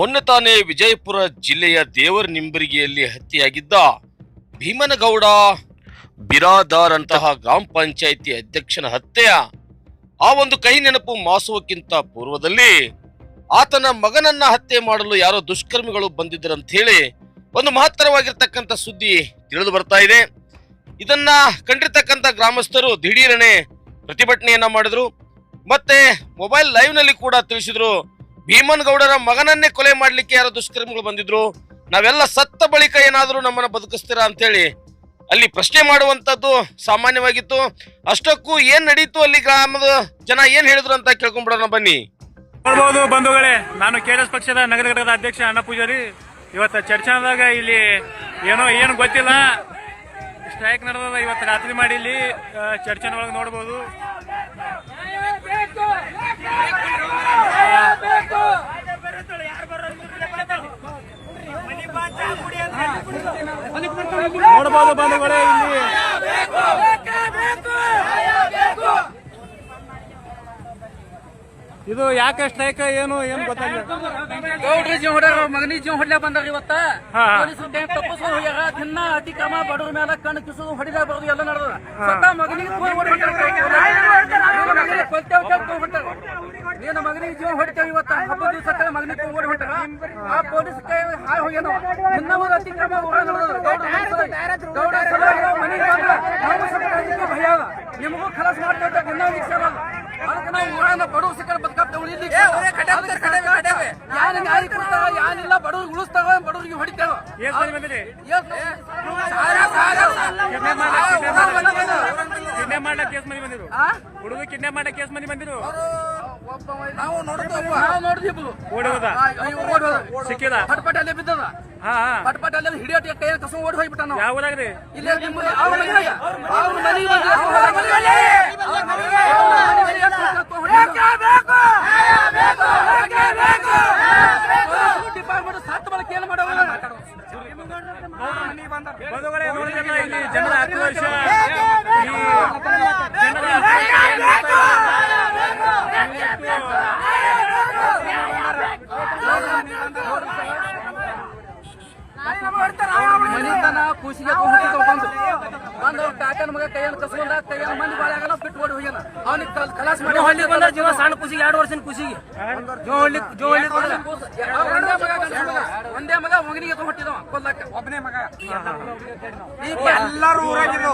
ಮೊನ್ನೆ ತಾನೇ ವಿಜಯಪುರ ಜಿಲ್ಲೆಯ ದೇವರ ನಿಂಬರಿಗೆಯಲ್ಲಿ ಹತ್ಯೆಯಾಗಿದ್ದ ಭೀಮನಗೌಡ ಬಿರಾದಾರ್ ಅಂತಹ ಗ್ರಾಮ ಪಂಚಾಯಿತಿ ಅಧ್ಯಕ್ಷನ ಹತ್ಯೆಯ ಆ ಒಂದು ಕಹಿ ನೆನಪು ಮಾಸುವಕ್ಕಿಂತ ಪೂರ್ವದಲ್ಲಿ ಆತನ ಮಗನನ್ನ ಹತ್ಯೆ ಮಾಡಲು ಯಾರೋ ದುಷ್ಕರ್ಮಿಗಳು ಬಂದಿದ್ದರಂತ ಹೇಳಿ ಒಂದು ಮಹತ್ತರವಾಗಿರ್ತಕ್ಕಂಥ ಸುದ್ದಿ ತಿಳಿದು ಬರ್ತಾ ಇದೆ. ಇದನ್ನ ಕಂಡಿರ್ತಕ್ಕಂಥ ಗ್ರಾಮಸ್ಥರು ದಿಢೀರನೆ ಪ್ರತಿಭಟನೆಯನ್ನ ಮಾಡಿದ್ರು. ಮತ್ತೆ ಮೊಬೈಲ್ ಲೈವ್ನಲ್ಲಿ ಕೂಡ ತಿಳಿಸಿದ್ರು ಭೀಮನ್ ಗೌಡರ ಮಗನನ್ನೇ ಕೊಲೆ ಮಾಡ್ಲಿಕ್ಕೆ ಯಾರೋ ದುಷ್ಕರ್ಮಿಗಳು ಬಂದಿದ್ರು. ನಾವೆಲ್ಲ ಸತ್ತ ಬಳಿಕ ಏನಾದರೂ ನಮ್ಮನ್ನ ಬದುಕಿಸ್ತೀರಾ ಅಂತೇಳಿ ಅಲ್ಲಿ ಪ್ರಶ್ನೆ ಮಾಡುವಂತದ್ದು ಸಾಮಾನ್ಯವಾಗಿತ್ತು. ಅಷ್ಟಕ್ಕೂ ಏನ್ ನಡೀತು ಅಲ್ಲಿ ಗ್ರಾಮದ ಜನ ಏನ್ ಹೇಳಿದ್ರು ಅಂತ ಕೇಳ್ಕೊಂಡ್ಬಿಡೋಣ ಬನ್ನಿ. ನೋಡ್ಬೋದು ಬಂಧುಗಳೇ, ನಾನು ಕೆಆರ್ಎಸ್ ಪಕ್ಷದ ನಗರ ಘಟಕದ ಅಧ್ಯಕ್ಷ ಅಣ್ಣ ಪೂಜಾರಿ. ಇವತ್ತು ಚರ್ಚಾದಾಗ ಇಲ್ಲಿ ಏನೋ ಏನು ಗೊತ್ತಿಲ್ಲ. ಸ್ಟ್ರೈಕ್ ನಡೆದ ಇವತ್ತು ರಾತ್ರಿ ಮಾಡಿ ಇಲ್ಲಿ ಚರ್ಚನ ಒಳಗೆ ನೋಡ್ಬೋದು. ನೋಡ್ಬೋದು ಬಂಧುಗಳೇ ಇಲ್ಲಿ ಇದು ಯಾಕೆ ಸ್ಟ್ರೈಕ್ ಏನು ಏನು ಗೌಡ್ರಿ ಗೌಡ್ರ ಜೀವ ಹೊಡ್ಯಾರ ಮಗನಿ ಜೀವ ಹೊಡ್ಲಾ ಬಂದಾರ ಇವತ್ತ. ಪೊಲೀಸರು ತಪ್ಪಿಸ್ಕೊಂಡು ಹೋಗ್ಯಾರ? ದಿನ ಅತಿಕ್ರಮ ಬಡವ್ರ ಮೇಲೆ ಕಣ್ಣು ಕಿಸೋದು ಹೊಡಿದಾಗ ಬರೋದು ಎಲ್ಲ ನಡೆದ ಸ್ವತಃ ಮಗನಿಗೆ ಜೀವ ಹೊಡಿತೇವೆ ಇವತ್ತ. ಹಬ್ಬ ದಿವಸ ಮಗನಿಗೆ ಹೊಡಿ ಹೊಂಟಾರ ಆ ಪೊಲೀಸ್ ಕೈ ಹೋಗ್ಯಾನ? ಇನ್ನೊಂದು ಅತಿಕ್ರಮ ಗೌಡ ಗೌಡ ಮನೆಗೆ ಯಾರಿಲ್ಲ ಬಡವ್ರಿಗೆ ಉಳಿಸ್ತಾವ ಬಡವ್ರಿಗೆ ಹೊಡಿತಾವ ಕೇಸ್ ಸರಿ ಬಂದಿರಿ ಕಿಡ್ನಾಪ್ ಮಾಡ್ಲಕ್ ಕೇಸ್ ಮಂದಿ ಬಂದಿರು. ಹುಡುಗ ಕಿಡ್ನಾಪ್ ಮಾಡಕ್ ಕೇಸ್ ಮಂದಿ ಬಂದಿರು. ನಾವು ನೋಡಿದ್ವಿ ಓಡಿ ಹೋದ ಸಿಕ್ಕಿದ? ಪಟ್ಪಟ್ ಅಲ್ಲೇ ಬಿದ್ದದ ಹಿಡಿಯೋ ಅಲ್ಲೇ ಹಿಡಿಯೋಟಿ ಕೈ ಕಸ ಓಡಿ ಹೋಗ್ಬಿಟ್ಟ ನಾವು. ಯಾವ ಊರಾಗ್ರಿ? ಇಲ್ಲೇ ನಿಮ್ಮ ಅವ್ರ ಮನೆಯಾಗ ಅವ್ರ ಮನೆಗೆ ಅವ್ರ ಮನೆಗೆ ಅವ್ರ ಮನೆಗೆ ಅವ್ರ ಮನೆಗೆ ಕರ್ಕೊಂಡ್ ಹೊಡಿಯೋದು. ಡಿಪಾರ್ಟ್ಮೆಂಟ್ ಸತ್ತ ಬಳಕೆ ಏನು ಮಾಡೋಲ್ಲ ಬಂಧುಗಳೇ ನೋಡಿದ್ರಲ್ಲ ಇಲ್ಲಿ ಜನರ ಆಕ್ರೋಶ ಮನಿತನ ಕೂಸಿಗೆ ಬಂದು ಬಂದು ಕಾಕನ ಮಗ ಕೈಯನ್ನು ಕಸ್ಕೊಂಡ ಕೈಯನ್ನು ಮಂದಿ ಬಾಳೆ ಆಗಲ್ಲ ಬಿಟ್ಟು ಓಡಿ ಹೋಗ್ಯಾನ. ಅವನಿಗೆ ಕಲಾಸ್ ಮಾಡಿ ಹೊಳ್ಳಿ ಬಂದ ಜೀವ ಸಣ್ಣ ಕೂಸಿಗೆ ಎರಡು ವರ್ಷದ ಕೂಸಿಗೆ. ಜೋ ಹಳ್ಳಿ ಜೋ ಹಳ್ಳಿ ಒಂದೇ ಮಗ ಒಂದೇ ಮಗ ಮಗನಿಗೆ ಹೊಟ್ಟಿದವ ಕೊಲ್ಲಕ್ಕ ಒಬ್ಬನೇ ಮಗ. ಎಲ್ಲರೂ ಊರಾಗಿದ್ದು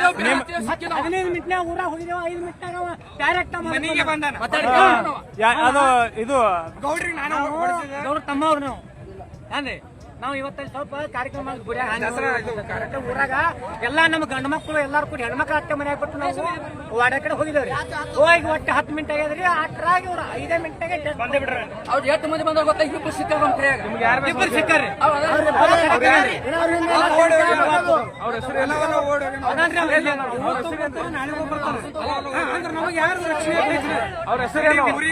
ಹದಿನೈದು ಮಿಟ್ನ್ಯಾಗ ಊರ ಹೋಗಿದ್ದೇವ ಐದು ಅವ ಡೈರೆಕ್ಟ್ ಮನೆಗೆ ಬಂದಾನ. ಯಾ- ಅದು ಇದು ಗೌಡ್ರ ತಮ್ಮವ್ರು ನಾವು. ಅಂದ್ರೆ ನಾವು ಇವತ್ತಲ್ಲಿ ಸ್ವಲ್ಪ ಕಾರ್ಯಕ್ರಮ ಗುಡಿಯಾಗ ಕರೆಕ್ಟ್ ಊರಾಗ ಎಲ್ಲಾ ನಮ್ಮ ಗಂಡು ಮಕ್ಕಳು ಎಲ್ಲಾರು ಕೂಡ ಹೆಣ್ಮಕ್ಳು ಅತ್ತೆ ಮನ್ಯಾಗ ಬಿಟ್ಟು ನಾವು ವಾಡ ಕಡೆ ಹೋಗಿದ್ದೇವ್ರಿ. ಹೋಗಿ ಒಟ್ಟು ಹತ್ತು ಮಿನಿಟ್ ಆಗ್ಯದ್ರಿ ಅಟ್ರಾಗಿ ಅವ್ರ ಐದೇ ಮಿನಿಟ್ನಾಗೆ ಬಂದೇ ಬಿಡ್ರಿ ಅವ್ರು ಎಷ್ಟು ಮಂದಿ ಬಂದಾಗ ಗೊತ್ತಾ? ಇಬ್ಬರು ಸಿಕ್ಕಾರ ಇಬ್ಬರು ಸಿಕ್ಕಾರಿ ಅವ್ರ ಹೆಸರು